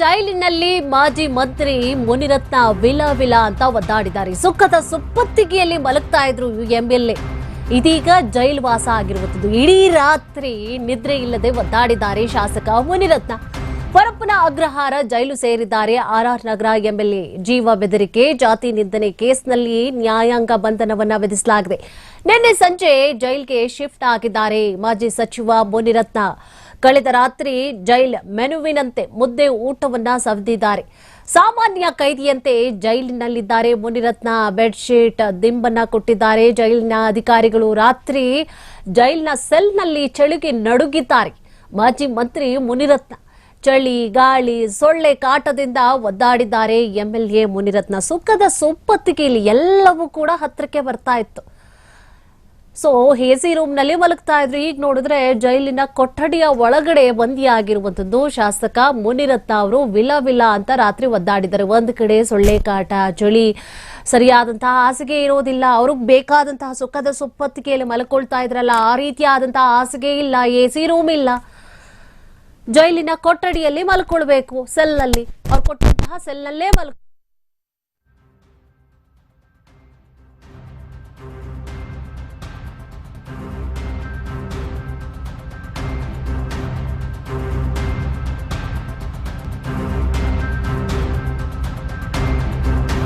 ಜೈಲಿನಲ್ಲಿ ಮಾಜಿ ಮಂತ್ರಿ ಮುನಿರತ್ನ ವಿಲ ವಿಲ ಅಂತ ಒದ್ದಾಡಿದ್ದಾರೆ. ಸುಖದ ಸುಪ್ಪತ್ತಿಗೆಯಲ್ಲಿ ಮಲಗ್ತಾ ಇದ್ರು ಎಂಎಲ್ಎ. ಇದೀಗ ಜೈಲ್ ವಾಸ ಆಗಿರುವಂತದ್ದು ಇಡೀ ರಾತ್ರಿ ನಿದ್ರೆ ಇಲ್ಲದೆ ಒದ್ದಾಡಿದ್ದಾರೆ ಶಾಸಕ ಮುನಿರತ್ನ. ಪರಪ್ಪನ ಅಗ್ರಹಾರ ಜೈಲು ಸೇರಿದ್ದಾರೆ ಆರ್ಆರ್ ನಗರ ಎಂಎಲ್ಎ. ಜೀವ ಬೆದರಿಕೆ, ಜಾತಿ ನಿಂದನೆ ಕೇಸ್ನಲ್ಲಿ ನ್ಯಾಯಾಂಗ ಬಂಧನವನ್ನ ವಿಧಿಸಲಾಗಿದೆ. ನಿನ್ನೆ ಸಂಜೆ ಜೈಲ್ಗೆ ಶಿಫ್ಟ್ ಆಗಿದ್ದಾರೆ ಮಾಜಿ ಸಚಿವ ಮುನಿರತ್ನ. ಕಳೆದ ರಾತ್ರಿ ಜೈಲ್ ಮೆನುವಿನಂತೆ ಮುದ್ದೆ ಊಟವನ್ನ ಸವಿದಿದ್ದಾರೆ. ಸಾಮಾನ್ಯ ಕೈದಿಯಂತೆ ಜೈಲಿನಲ್ಲಿದ್ದಾರೆ. ಮುನಿರತ್ನ ಬೆಡ್ಶೀಟ್ ದಿಂಬನ್ನ ಕೊಟ್ಟಿದ್ದಾರೆ. ಜೈಲಿನ ಅಧಿಕಾರಿಗಳು ರಾತ್ರಿ ಜೈಲಿನ ಸೆಲ್ನಲ್ಲಿ ಚಳಿಗೆ ನಡುಗಿದ್ದಾರೆ. ಮಾಜಿ ಮಂತ್ರಿ ಮುನಿರತ್ನ ಚಳಿ, ಗಾಳಿ, ಸೊಳ್ಳೆ ಕಾಟದಿಂದ ಒದ್ದಾಡಿದ್ದಾರೆ. ಎಂಎಲ್ಎ ಮುನಿರತ್ನ ಸುಖದ ಸುಪ್ಪತ್ತಿಗೆಯಲ್ಲಿ ಎಲ್ಲವೂ ಕೂಡ ಹತ್ತಿರಕ್ಕೆ ಬರ್ತಾ ಇತ್ತು. ಸೊ, ಹೇಸಿ ರೂಮ್ನಲ್ಲಿ ಮಲಗ್ತಾ ಇದ್ರು. ಈಗ ನೋಡಿದ್ರೆ ಜೈಲಿನ ಕೊಠಡಿಯ ಒಳಗಡೆ ಬಂದಿಯಾಗಿರುವಂತದ್ದು ಶಾಸಕ ಮುನಿರತ್ನ ಅವರು. ವಿಲ ವಿಲ ಅಂತ ರಾತ್ರಿ ಒದ್ದಾಡಿದ್ದಾರೆ ಒಂದು ಕಡೆ ಸೊಳ್ಳೆ ಕಾಟ, ಚಳಿ, ಸರಿಯಾದಂತಹ ಹಾಸಿಗೆ ಇರೋದಿಲ್ಲ. ಅವ್ರಿಗೆ ಬೇಕಾದಂತಹ ಸುಖದ ಸುಪ್ಪತ್ತಿಗೆಯಲ್ಲಿ ಮಲ್ಕೊಳ್ತಾ ಇದ್ರಲ್ಲ. ಆ ರೀತಿಯಾದಂತಹ ಹಾಸಿಗೆ ಇಲ್ಲ ಎಸಿ ರೂಮ್ ಇಲ್ಲ. ಜೈಲಿನ ಕೊಠಡಿಯಲ್ಲಿ ಮಲ್ಕೊಳ್ಬೇಕು. ಸೆಲ್ನಲ್ಲಿ ಅವ್ರು ಕೊಟ್ಟಂತಹ ಸೆಲ್ನಲ್ಲೇ ಮಲ್